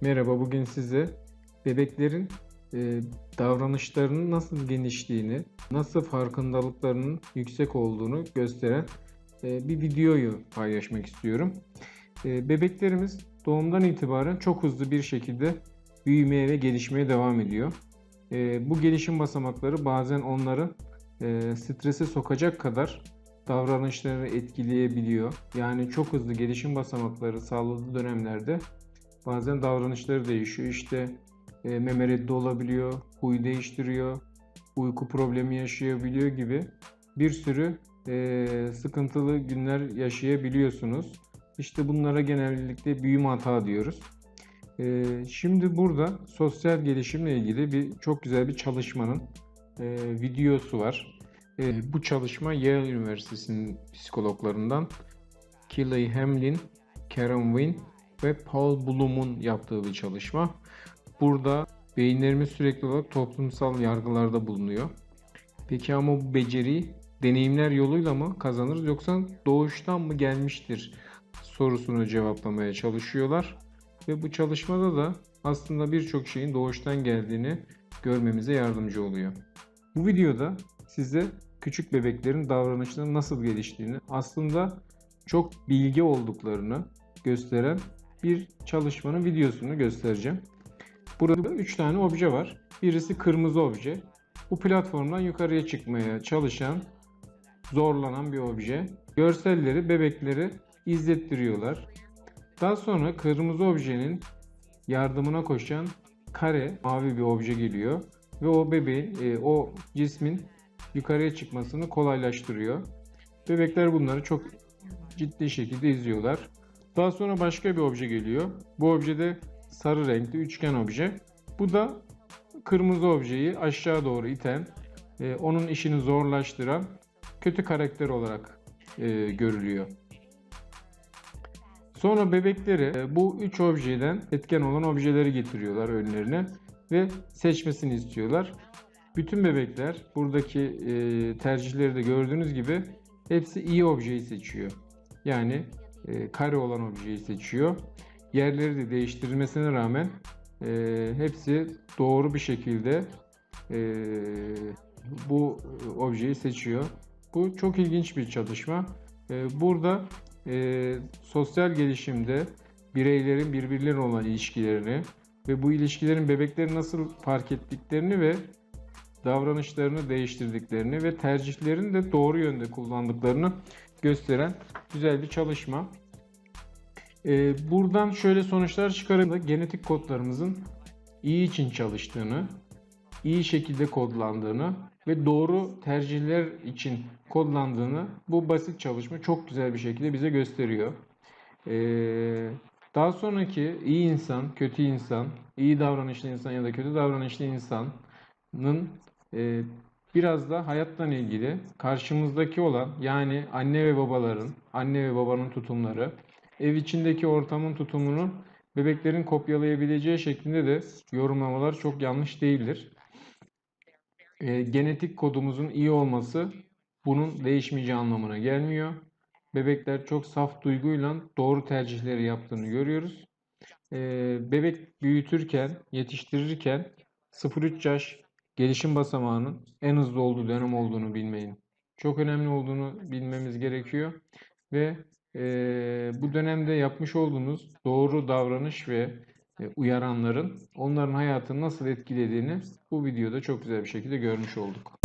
Merhaba, bugün size bebeklerin e, davranışlarının nasıl genişliğini, nasıl farkındalıklarının yüksek olduğunu gösteren e, bir videoyu paylaşmak istiyorum. E, bebeklerimiz doğumdan itibaren çok hızlı bir şekilde büyümeye ve gelişmeye devam ediyor. E, bu gelişim basamakları bazen onları e, strese sokacak kadar davranışlarını etkileyebiliyor. Yani çok hızlı gelişim basamakları sağladığı dönemlerde Bazen davranışları değişiyor. İşte e, meme reddi olabiliyor, huy değiştiriyor, uyku problemi yaşayabiliyor gibi bir sürü e, sıkıntılı günler yaşayabiliyorsunuz. İşte bunlara genellikle büyüme hata diyoruz. E, şimdi burada sosyal gelişimle ilgili bir çok güzel bir çalışmanın e, videosu var. E, bu çalışma Yale Üniversitesi'nin psikologlarından Kelly Hamlin, Karen Wynn ve Paul Bloom'un yaptığı bir çalışma. Burada beyinlerimiz sürekli olarak toplumsal yargılarda bulunuyor. Peki ama bu beceri deneyimler yoluyla mı kazanırız yoksa doğuştan mı gelmiştir sorusunu cevaplamaya çalışıyorlar. Ve bu çalışmada da aslında birçok şeyin doğuştan geldiğini görmemize yardımcı oluyor. Bu videoda size küçük bebeklerin davranışlarının nasıl geliştiğini, aslında çok bilgi olduklarını gösteren bir çalışmanın videosunu göstereceğim. Burada 3 tane obje var. Birisi kırmızı obje. Bu platformdan yukarıya çıkmaya çalışan, zorlanan bir obje. Görselleri bebekleri izlettiriyorlar. Daha sonra kırmızı objenin yardımına koşan kare mavi bir obje geliyor ve o bebeğin, e, o cismin yukarıya çıkmasını kolaylaştırıyor. Bebekler bunları çok ciddi şekilde izliyorlar. Daha sonra başka bir obje geliyor. Bu obje de sarı renkli üçgen obje. Bu da kırmızı objeyi aşağı doğru iten, e, onun işini zorlaştıran kötü karakter olarak e, görülüyor. Sonra bebekleri e, bu üç objeden etken olan objeleri getiriyorlar önlerine ve seçmesini istiyorlar. Bütün bebekler buradaki e, tercihleri de gördüğünüz gibi hepsi iyi objeyi seçiyor. Yani e, kare olan objeyi seçiyor. Yerleri de değiştirilmesine rağmen e, hepsi doğru bir şekilde e, bu objeyi seçiyor. Bu çok ilginç bir çalışma. E, burada e, sosyal gelişimde bireylerin birbirlerine olan ilişkilerini ve bu ilişkilerin bebekleri nasıl fark ettiklerini ve davranışlarını değiştirdiklerini ve tercihlerini de doğru yönde kullandıklarını gösteren güzel bir çalışma. Ee, buradan şöyle sonuçlar çıkarım genetik kodlarımızın iyi için çalıştığını, iyi şekilde kodlandığını ve doğru tercihler için kodlandığını bu basit çalışma çok güzel bir şekilde bize gösteriyor. Ee, daha sonraki iyi insan, kötü insan, iyi davranışlı insan ya da kötü davranışlı insanın e, biraz da hayattan ilgili karşımızdaki olan yani anne ve babaların, anne ve babanın tutumları, ev içindeki ortamın tutumunu bebeklerin kopyalayabileceği şeklinde de yorumlamalar çok yanlış değildir. E, genetik kodumuzun iyi olması bunun değişmeyeceği anlamına gelmiyor. Bebekler çok saf duyguyla doğru tercihleri yaptığını görüyoruz. E, bebek büyütürken, yetiştirirken 0-3 yaş gelişim basamağının en hızlı olduğu dönem olduğunu bilmeyin. Çok önemli olduğunu bilmemiz gerekiyor ve e, bu dönemde yapmış olduğunuz doğru davranış ve e, uyaranların onların hayatını nasıl etkilediğini bu videoda çok güzel bir şekilde görmüş olduk.